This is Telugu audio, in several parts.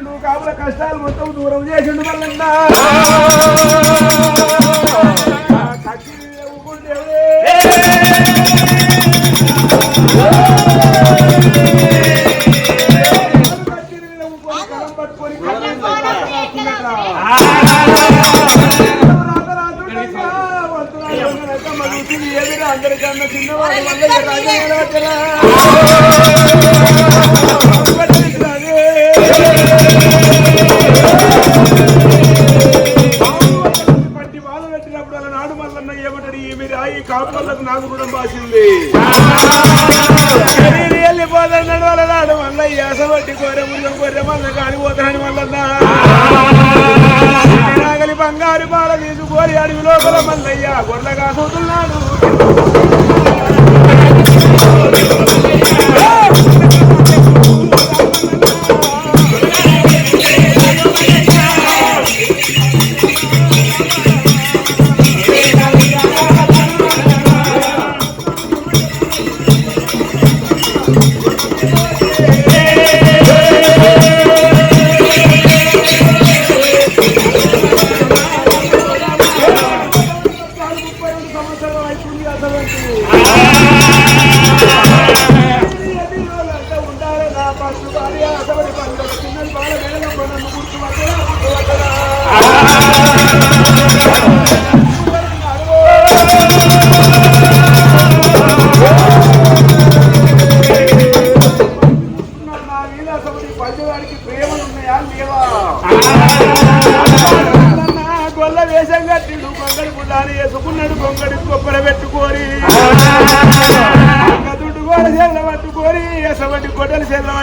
చేసిండు కాబుల కష్టాలు మొత్తం దూరం చేసిండు మళ్ళన్నా అందరికన్నా చిన్నవాడు మళ్ళీ రాజకీయ బంగారు బాల తీసుకొని అడవి లోపల మల్లయ్య గొర్రెగా చూతున్నాడు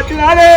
去哪里？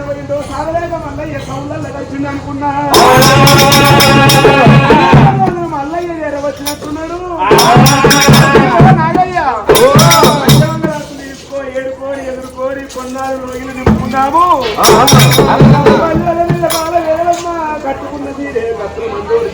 ఎక్కడ పోయిందో సాగలేక మల్లయ్య సౌందర్య వచ్చింది అనుకున్నా. మల్లయ్య దగ్గర వచ్చినట్టున్నాడు. నాగయ్య తీసుకో ఏడుకోడి ఎదుర్కోడి కొన్నాడు రోజులు నింపుకున్నాము కట్టుకున్నది కట్టుకున్నది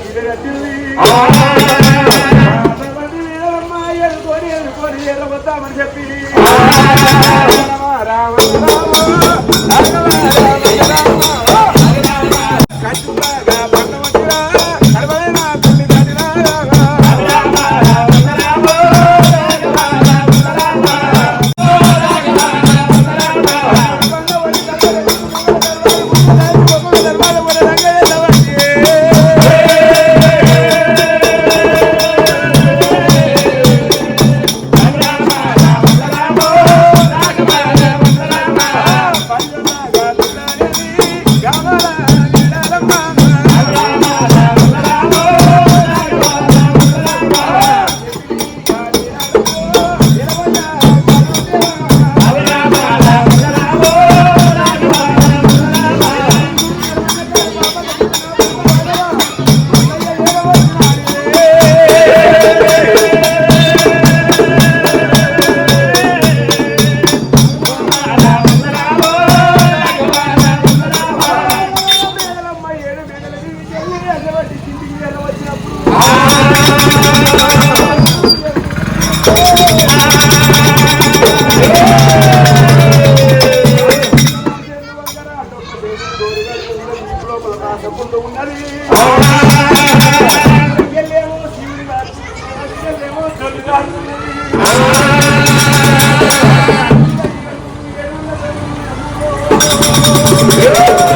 Yeah!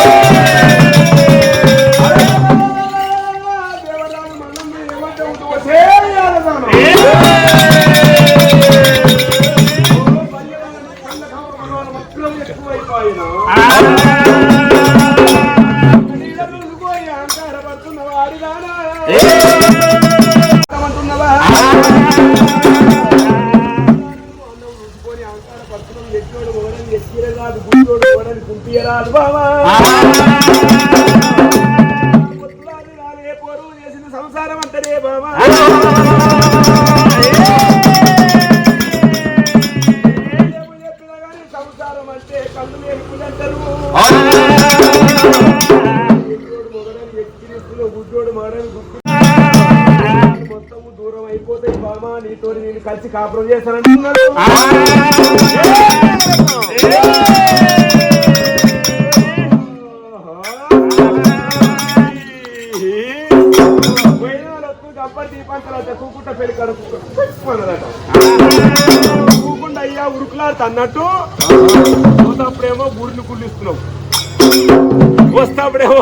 గుంపియరాదు బావా చేసిన సంసారం బావా సంసారం అంటే కళ్ళు గుడ్డోడు మాడని గుడ్డు మొత్తము దూరం అయిపోతాయి బామా నీతో నేను కలిసి కాపురం చేస్తానంటున్నాడు కూకుంట పెళ్ళి కడుపు. కూకుండా అయ్యా ఉరుకులాడుతా అన్నట్టు. చూసినప్పుడేమో గుడిని కుళ్ళిస్తున్నావు. వస్తాప్పుడేమో